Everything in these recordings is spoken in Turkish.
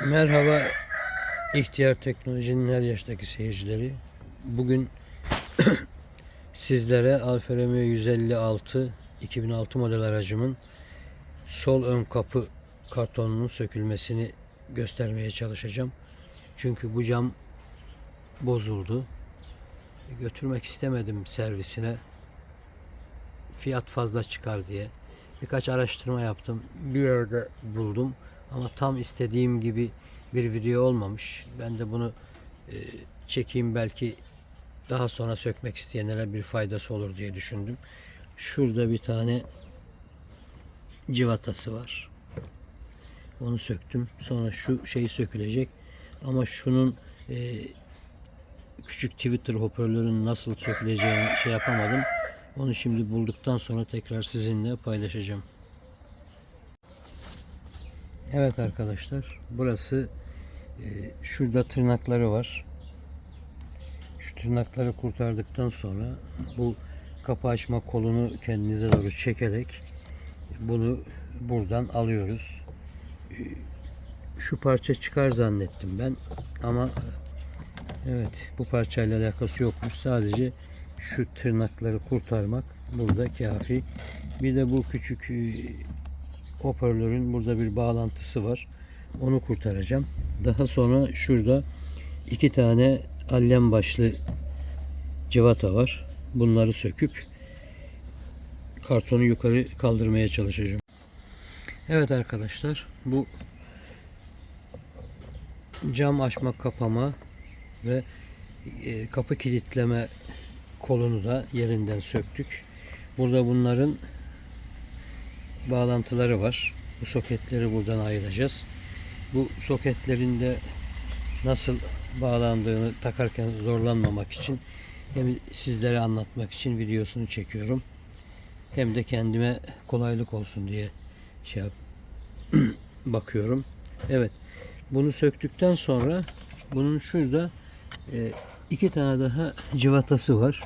Merhaba ihtiyar teknolojinin her yaştaki seyircileri. Bugün sizlere Alfa Romeo 156 2006 model aracımın sol ön kapı kartonunun sökülmesini göstermeye çalışacağım. Çünkü bu cam bozuldu. Götürmek istemedim servisine. Fiyat fazla çıkar diye. Birkaç araştırma yaptım. Bir yerde buldum. Ama tam istediğim gibi bir video olmamış. Ben de bunu e, çekeyim belki daha sonra sökmek isteyenlere bir faydası olur diye düşündüm. Şurada bir tane civatası var. Onu söktüm. Sonra şu şey sökülecek. Ama şunun e, küçük Twitter hoparlörünün nasıl söküleceğini şey yapamadım. Onu şimdi bulduktan sonra tekrar sizinle paylaşacağım. Evet arkadaşlar burası e, şurada tırnakları var. Şu tırnakları kurtardıktan sonra bu kapı açma kolunu kendinize doğru çekerek bunu buradan alıyoruz. E, Şu parça çıkar zannettim ben ama evet bu parçayla alakası yokmuş. Sadece şu tırnakları kurtarmak burada kafi. Bir de bu küçük e, hoparlörün burada bir bağlantısı var. Onu kurtaracağım. Daha sonra şurada iki tane allem başlı civata var. Bunları söküp kartonu yukarı kaldırmaya çalışacağım. Evet arkadaşlar bu cam açma kapama ve e, kapı kilitleme kolunu da yerinden söktük. Burada bunların bağlantıları var. Bu soketleri buradan ayıracağız. Bu soketlerin de nasıl bağlandığını takarken zorlanmamak için hem sizlere anlatmak için videosunu çekiyorum. Hem de kendime kolaylık olsun diye şey yap bakıyorum. Evet. Bunu söktükten sonra bunun şurada e, iki tane daha civatası var.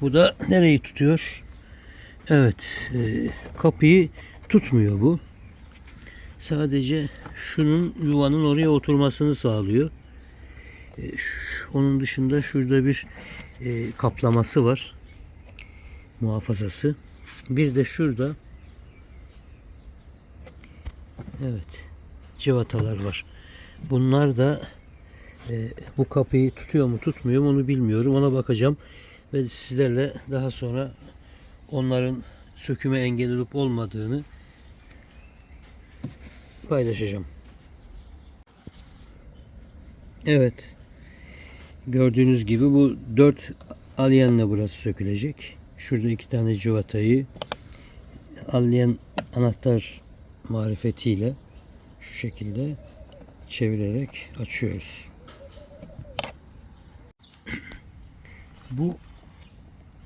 Bu da nereyi tutuyor? Evet, e, kapıyı tutmuyor bu. Sadece şunun yuvanın oraya oturmasını sağlıyor. E, onun dışında şurada bir e, kaplaması var. Muhafazası. Bir de şurada evet civatalar var. Bunlar da e, bu kapıyı tutuyor mu tutmuyor mu onu bilmiyorum. Ona bakacağım ve sizlerle daha sonra onların söküme engel olup olmadığını paylaşacağım. Evet. Gördüğünüz gibi bu dört alyenle burası sökülecek. Şurada iki tane civatayı alyen anahtar marifetiyle şu şekilde çevirerek açıyoruz. Bu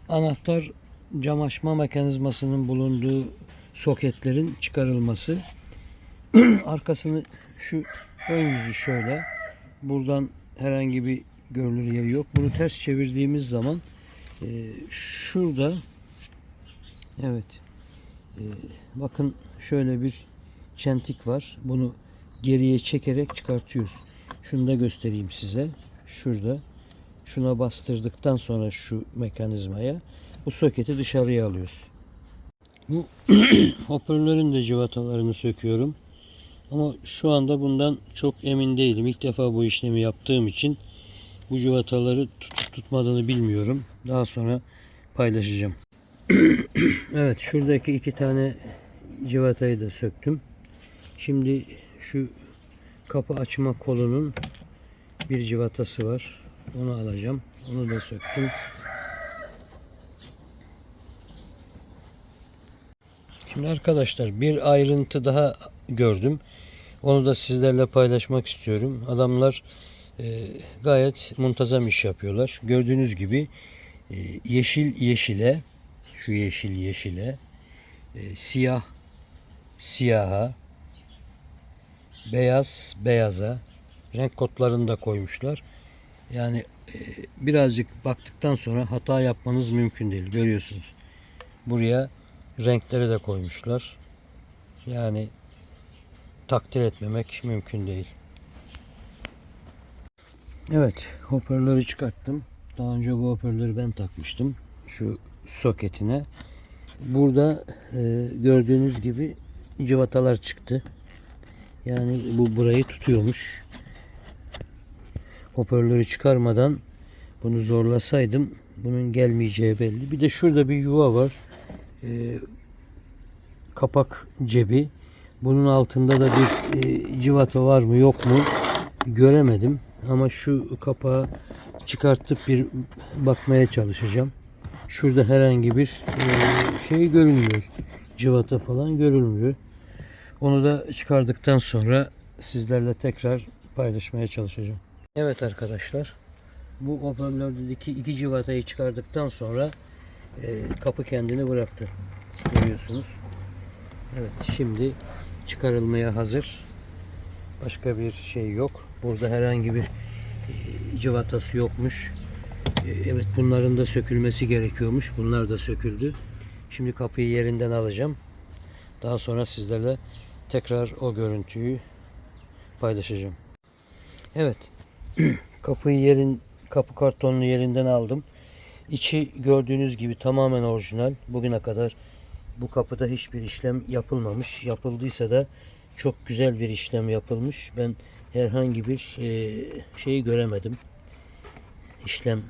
anahtar cam açma mekanizmasının bulunduğu soketlerin çıkarılması. Arkasını şu ön yüzü şöyle. Buradan herhangi bir görünür yeri yok. Bunu ters çevirdiğimiz zaman e, şurada evet e, bakın şöyle bir çentik var. Bunu geriye çekerek çıkartıyoruz. Şunu da göstereyim size. Şurada şuna bastırdıktan sonra şu mekanizmaya bu soketi dışarıya alıyoruz. Bu hoparlörün de civatalarını söküyorum. Ama şu anda bundan çok emin değilim. İlk defa bu işlemi yaptığım için bu civataları tutup tutmadığını bilmiyorum. Daha sonra paylaşacağım. evet şuradaki iki tane civatayı da söktüm. Şimdi şu kapı açma kolunun bir civatası var. Onu alacağım. Onu da söktüm. Şimdi arkadaşlar bir ayrıntı daha gördüm. Onu da sizlerle paylaşmak istiyorum. Adamlar e, gayet muntazam iş yapıyorlar. Gördüğünüz gibi e, yeşil yeşile, şu yeşil yeşile, e, siyah siyaha, beyaz beyaza renk kodlarını da koymuşlar. Yani e, birazcık baktıktan sonra hata yapmanız mümkün değil. Görüyorsunuz. Buraya renkleri de koymuşlar. Yani takdir etmemek mümkün değil. Evet, hoparlörü çıkarttım. Daha önce bu hoparlörü ben takmıştım. Şu soketine. Burada e, gördüğünüz gibi cıvatalar çıktı. Yani bu burayı tutuyormuş. Hoparlörü çıkarmadan bunu zorlasaydım bunun gelmeyeceği belli. Bir de şurada bir yuva var. E, kapak cebi. Bunun altında da bir e, civata var mı yok mu göremedim. Ama şu kapağı çıkartıp bir bakmaya çalışacağım. Şurada herhangi bir e, şey görünmüyor. Civata falan görülmüyor. Onu da çıkardıktan sonra sizlerle tekrar paylaşmaya çalışacağım. Evet arkadaşlar. Bu hoparlördeki iki civatayı çıkardıktan sonra e, kapı kendini bıraktı. Görüyorsunuz. Evet şimdi çıkarılmaya hazır. Başka bir şey yok. Burada herhangi bir e, civatası yokmuş. E, evet bunların da sökülmesi gerekiyormuş. Bunlar da söküldü. Şimdi kapıyı yerinden alacağım. Daha sonra sizlerle tekrar o görüntüyü paylaşacağım. Evet. Kapıyı yerin kapı kartonunu yerinden aldım. İçi gördüğünüz gibi tamamen orijinal. Bugüne kadar bu kapıda hiçbir işlem yapılmamış. Yapıldıysa da çok güzel bir işlem yapılmış. Ben herhangi bir e, şeyi göremedim. İşlem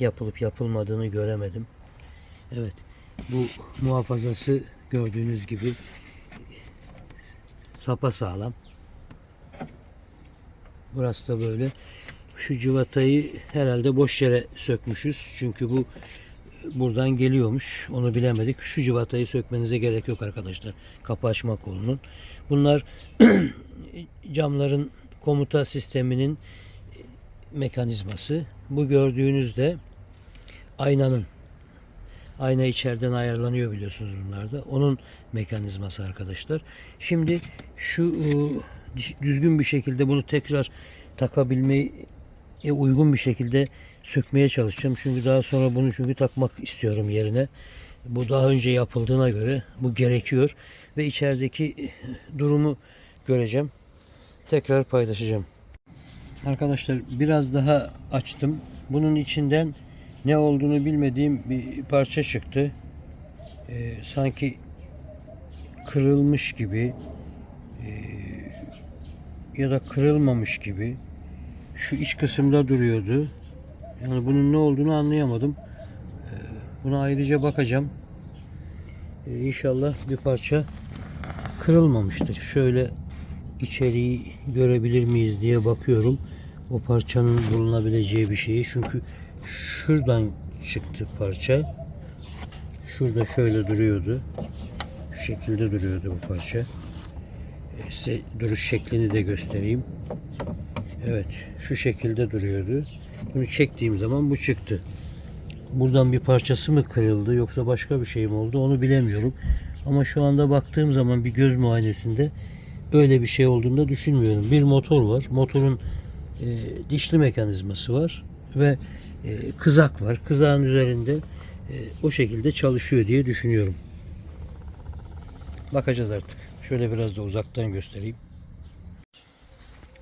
yapılıp yapılmadığını göremedim. Evet. Bu muhafazası gördüğünüz gibi sapa sağlam. Burası da böyle. Şu civatayı herhalde boş yere sökmüşüz. Çünkü bu buradan geliyormuş. Onu bilemedik. Şu civatayı sökmenize gerek yok arkadaşlar. Kapı açma kolunun. Bunlar camların komuta sisteminin mekanizması. Bu gördüğünüz de aynanın ayna içeriden ayarlanıyor biliyorsunuz bunlarda. Onun mekanizması arkadaşlar. Şimdi şu e, düzgün bir şekilde bunu tekrar takabilmeyi uygun bir şekilde sökmeye çalışacağım. Çünkü daha sonra bunu çünkü takmak istiyorum yerine. Bu daha önce yapıldığına göre bu gerekiyor ve içerideki e, durumu göreceğim. Tekrar paylaşacağım. Arkadaşlar biraz daha açtım. Bunun içinden ne olduğunu bilmediğim bir parça çıktı. Ee, sanki kırılmış gibi e, ya da kırılmamış gibi şu iç kısımda duruyordu. Yani bunun ne olduğunu anlayamadım. Ee, buna ayrıca bakacağım. Ee, inşallah bir parça kırılmamıştır. Şöyle içeriği görebilir miyiz diye bakıyorum. O parçanın bulunabileceği bir şeyi. Çünkü şuradan çıktı parça. Şurada şöyle duruyordu. Şu şekilde duruyordu bu parça. Ee, Size duruş şeklini de göstereyim. Evet, şu şekilde duruyordu. Bunu çektiğim zaman bu çıktı. Buradan bir parçası mı kırıldı yoksa başka bir şey mi oldu onu bilemiyorum. Ama şu anda baktığım zaman bir göz muayenesinde öyle bir şey olduğunu da düşünmüyorum. Bir motor var. Motorun e, dişli mekanizması var ve e, kızak var. Kızağın üzerinde e, o şekilde çalışıyor diye düşünüyorum. Bakacağız artık. Şöyle biraz da uzaktan göstereyim.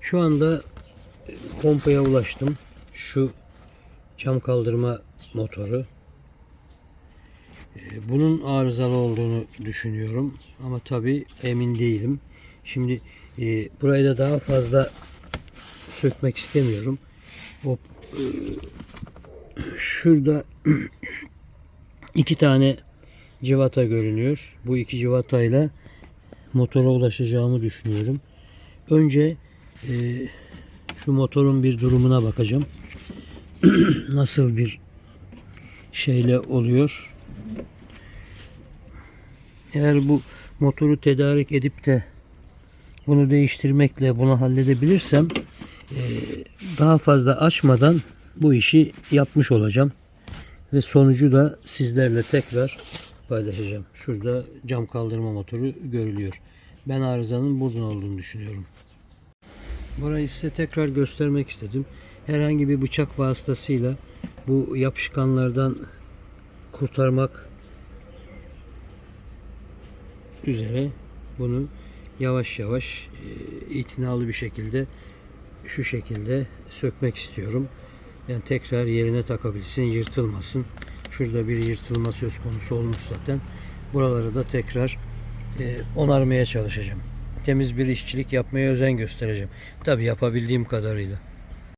Şu anda pompaya ulaştım. Şu cam kaldırma motoru. E, Bunun arızalı olduğunu düşünüyorum. Ama tabi emin değilim. Şimdi e, burayı da daha fazla sökmek istemiyorum. O e, şurada iki tane civata görünüyor. Bu iki civatayla motora ulaşacağımı düşünüyorum. Önce e, şu motorun bir durumuna bakacağım. Nasıl bir şeyle oluyor. Eğer bu motoru tedarik edip de bunu değiştirmekle bunu halledebilirsem e, daha fazla açmadan bu işi yapmış olacağım. Ve sonucu da sizlerle tekrar paylaşacağım. Şurada cam kaldırma motoru görülüyor. Ben arızanın buradan olduğunu düşünüyorum. Burayı size tekrar göstermek istedim. Herhangi bir bıçak vasıtasıyla bu yapışkanlardan kurtarmak üzere bunu yavaş yavaş e, itinalı bir şekilde şu şekilde sökmek istiyorum. Yani tekrar yerine takabilsin, yırtılmasın. Şurada bir yırtılma söz konusu olmuş zaten. Buraları da tekrar e, onarmaya çalışacağım. Temiz bir işçilik yapmaya özen göstereceğim. Tabi yapabildiğim kadarıyla.